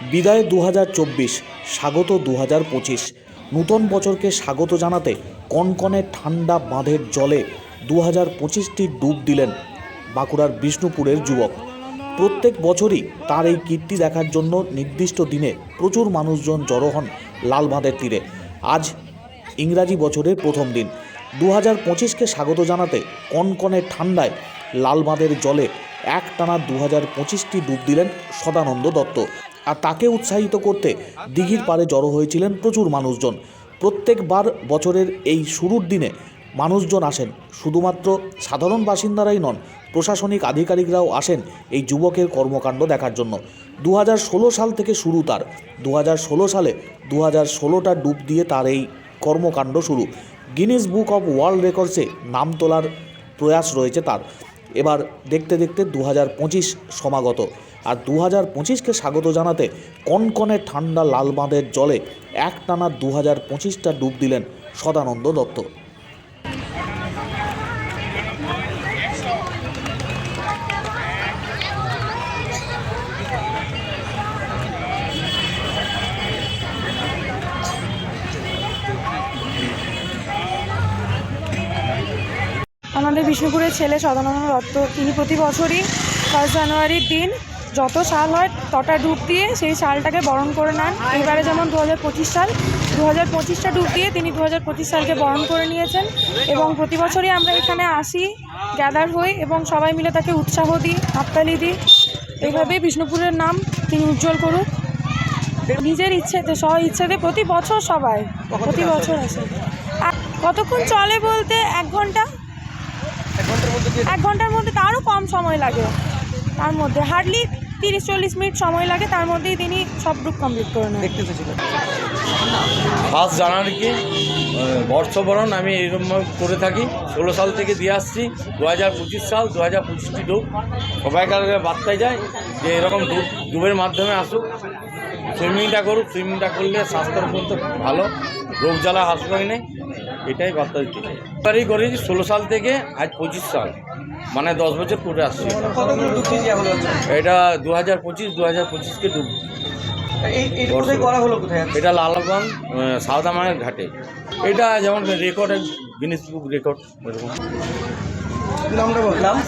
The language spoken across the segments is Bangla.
বিদায় দু হাজার চব্বিশ, স্বাগত দু নূতন বছরকে স্বাগত জানাতে কনকনে ঠান্ডা বাঁধের জলে দু হাজার পঁচিশটি ডুব দিলেন বাঁকুড়ার বিষ্ণুপুরের যুবক। প্রত্যেক বছরই তার এই কীর্তি দেখার জন্য নির্দিষ্ট দিনে প্রচুর মানুষজন জড়ো হন লাল বাঁধের তীরে। আজ ইংরাজি বছরের প্রথম দিন। দু হাজার পঁচিশকে স্বাগত জানাতে কনকনে ঠান্ডায় লাল বাঁধের জলে এক টানা দু হাজার পঁচিশটি ডুব দিলেন সদানন্দ দত্ত। আর তাকে উৎসাহিত করতে দিঘির পাড়ে জড়ো হয়েছিলেন প্রচুর মানুষজন। প্রত্যেকবার বছরের এই শুরুর দিনে মানুষজন আসেন। শুধুমাত্র সাধারণ বাসিন্দারাই নন, প্রশাসনিক আধিকারিকরাও আসেন এই যুবকের কর্মকাণ্ড দেখার জন্য। দু হাজার ষোলো সাল থেকে শুরু তার। দু হাজার ষোলো সালে দু হাজার ষোলোটা ডুব দিয়ে তার এই কর্মকাণ্ড শুরু। গিনিস বুক অফ ওয়ার্ল্ড রেকর্ডসে নাম তোলার প্রয়াস রয়েছে তার। এবার দেখতে দেখতে দু হাজার পঁচিশ সমাগত। আর দু হাজার পঁচিশকে স্বাগত জানাতে কনকনে ঠান্ডা লাল বাঁধের জলে এক টানা দু হাজার পঁচিশটা ডুব দিলেন সদানন্দ দত্ত। আমাদের বিষ্ণুপুরের ছেলে সদানন্দ দত্ত তিনি প্রতি বছরই ফার্স্ট জানুয়ারির দিন যত সাল হয় তটা ডুব দিয়ে সেই সালটাকে বরণ করে নেন। এবারে যেমন দু হাজার পঁচিশ সাল দু হাজার পঁচিশটা ডুব দিয়ে তিনি দু হাজার পঁচিশ সালকে বরণ করে নিয়েছেন এবং প্রতি বছরই আমরা এখানে আসি গ্যাদার হই এবং সবাই মিলে তাকে উৎসাহ দিই হাততালি দিই। এইভাবেই বিষ্ণুপুরের নাম তিনি উজ্জ্বল করুক। নিজের ইচ্ছেতে স্ব ইচ্ছেতে প্রতি বছর সবাই প্রতি বছর আসে। কতক্ষণ চলে বলতে এক ঘণ্টা? এক ঘণ্টার মধ্যে তারও কম সময় লাগে। তার মধ্যে হার্ডলি তিরিশ চল্লিশ মিনিট সময় লাগে তার মধ্যেই তিনি সব গ্রুপ কমপ্লিট করে নেন। ফার্স্ট জানুয়ারিকে বর্ষবরণ আমি এরকমভাবে করে থাকি। ষোলো সাল থেকে দিয়ে আসছি দু হাজার পঁচিশ সাল দু হাজার পঁচিশটি ডুব সবাইকার বার্তায় যায় যে এরকম ডুব ডুবের মাধ্যমে আসুক। সুইমিংটা করুক সুইমিংটা করলে স্বাস্থ্যের পর্যন্ত ভালো। রোগ জ্বালা হাসপাতাল নেই। এটাই বার্তা দিতে চাই। করেছি ষোলো সাল থেকে আজ পঁচিশ সাল মানে দশ বছর করে আসছে এটা। দু হাজার পঁচিশ দু হাজার পঁচিশকে ডুব এটা লালগঞ্জ সাউদা মায়ের ঘাটে। এটা যেমন রেকর্ড গিনিস বুক রেকর্ড এরকম।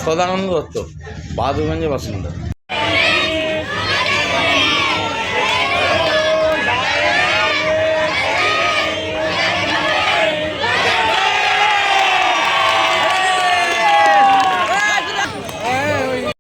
সদানন্দ দত্ত বাহাদুরগঞ্জের বাসিন্দা।